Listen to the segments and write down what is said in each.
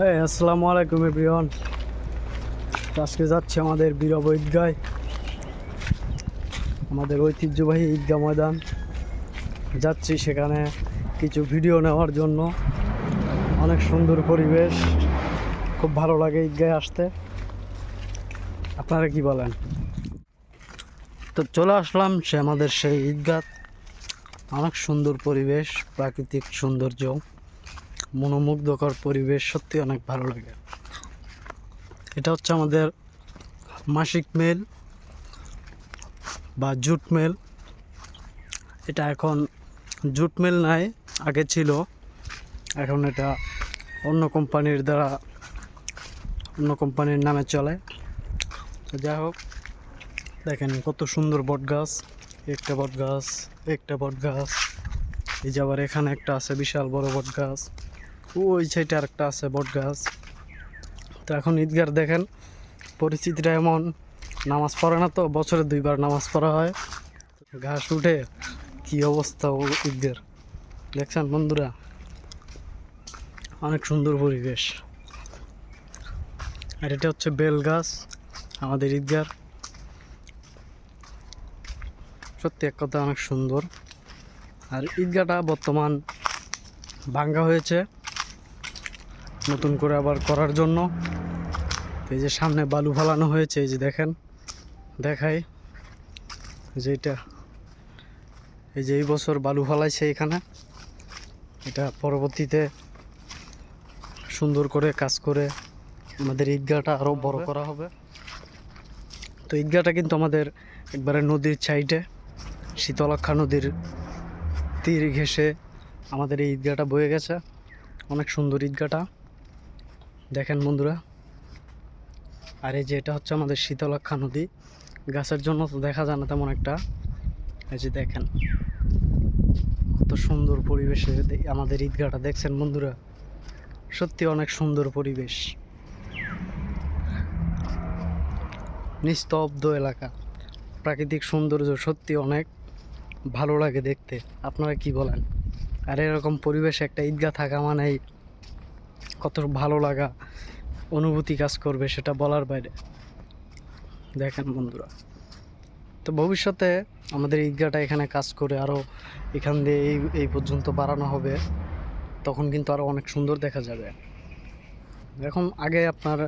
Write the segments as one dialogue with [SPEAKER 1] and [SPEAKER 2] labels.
[SPEAKER 1] হ্যাঁ আসসালামু আলাইকুম এভরিওয়ান আজকে যাচ্ছে আমাদের বীরব ঈদগায়। আমাদের ঐতিহ্যবাহী ঈদগাহ ময়দান। যাচ্ছি সেখানে কিছু ভিডিও নেওয়ার জন্য। অনেক সুন্দর পরিবেশ। খুব ভালো লাগে ঈদগায় আসতে। আপনারা কি বলেন? তো চলে আসলাম সে আমাদের সেই ঈদগাহ। অনেক সুন্দর পরিবেশ, প্রাকৃতিক সৌন্দর্য। মনোমুগ্ধকর পরিবেশ সত্যি অনেক ভালো লাগে। এটা হচ্ছে আমাদের মাসিক মেল বা জুট মেল। এটা এখন জুট মেল নাই, আগে ছিল। এখন এটা অন্য কোম্পানির দ্বারা, অন্য কোম্পানির নামে চলে। যাই হোক, দেখেন কত সুন্দর বট গাছ। একটা বট গাছ, একটা বট গাছ। এই যে আবার এখানে একটা আছে বিশাল বড় বট গাছ। ওই সাইডে আরেকটা আছে বট গাছ। তো এখন ঈদগার দেখেন, পরিস্থিতিটা এমন। নামাজ পড়ে না তো, বছরে দুইবার নামাজ পড়া হয়। ঘাস উঠে, কি অবস্থা ঈদগার। দেখছেন বন্ধুরা? অনেক সুন্দর পরিবেশ। আর এটা হচ্ছে বেল গাছ, আমাদের ঈদগার। সত্যি এক কথা অনেক সুন্দর। আর ঈদগাটা বর্তমান ভাঙ্গা হয়েছে। নতুন করে আবার করার জন্য। এই যে সামনে বালু ফালানো হয়েছে এই যে দেখেন দেখাই। যে এটা এই যে এই বছর বালু ফালাইছে এখানে। এটা পরবর্তীতে সুন্দর করে কাজ করে আমাদের ঈদগাহটা আরও বড় করা হবে। তো ঈদগাহটা কিন্তু আমাদের একবারে নদীর সাইডে শীতলক্ষা নদীর তীর ঘেঁষে আমাদের এই ঈদগাহটা বয়ে গেছে। অনেক সুন্দর ঈদগাহটা। দেখেন বন্ধুরা, আর এই যে এটা হচ্ছে আমাদের শীতলক্ষা নদী। গাছের জন্য তো দেখা যায় না তেমন একটা। এই যে দেখেন, কত সুন্দর পরিবেশে আমাদের ঈদগাহটা দেখছেন বন্ধুরা? সত্যি অনেক সুন্দর পরিবেশ। নিস্তব্ধ এলাকা। প্রাকৃতিক সৌন্দর্য সত্যি অনেক ভালো লাগে দেখতে। আপনারা কি বলেন? আর এরকম পরিবেশে একটা ঈদগাহ থাকা মানেই কত ভালো লাগা অনুভূতি কাজ করবে সেটা বলার বাইরে। দেখেন বন্ধুরা। তো ভবিষ্যতে আমাদের ঈদগাহটা এখানে কাজ করে আরও এখান দিয়ে এই এই পর্যন্ত বাড়ানো হবে, তখন কিন্তু আরও অনেক সুন্দর দেখা যাবে। এখন আগে আপনার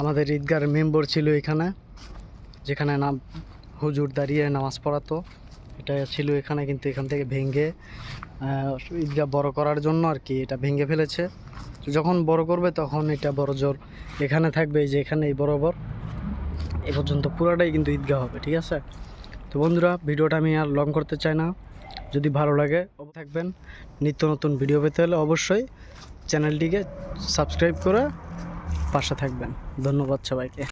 [SPEAKER 1] আমাদের ঈদগার মেম্বর ছিল এখানে, যেখানে নাম হুজুর দাঁড়িয়ে নামাজ পড়াতো। এটা ছিল এখানে কিন্তু এখান থেকে ভেঙে আহ, ঈদগাহ বড় করার জন্য আর কি এটা ভেঙে ফেলেছে। যখন বড় করবে তখন এটা বড় জোর এখানে থাকবে যে এখানে এই বরাবর। এ পর্যন্ত পুরাটাই কিন্তু ঈদগাহ হবে ঠিক আছে? তো বন্ধুরা ভিডিওটা আমি আর লং করতে চাই না। যদি ভালো লাগে থাকবেন। নিত্য নতুন ভিডিও পেতে হলে অবশ্যই চ্যানেলটিকে সাবস্ক্রাইব করে পাশে থাকবেন। ধন্যবাদ সবাইকে।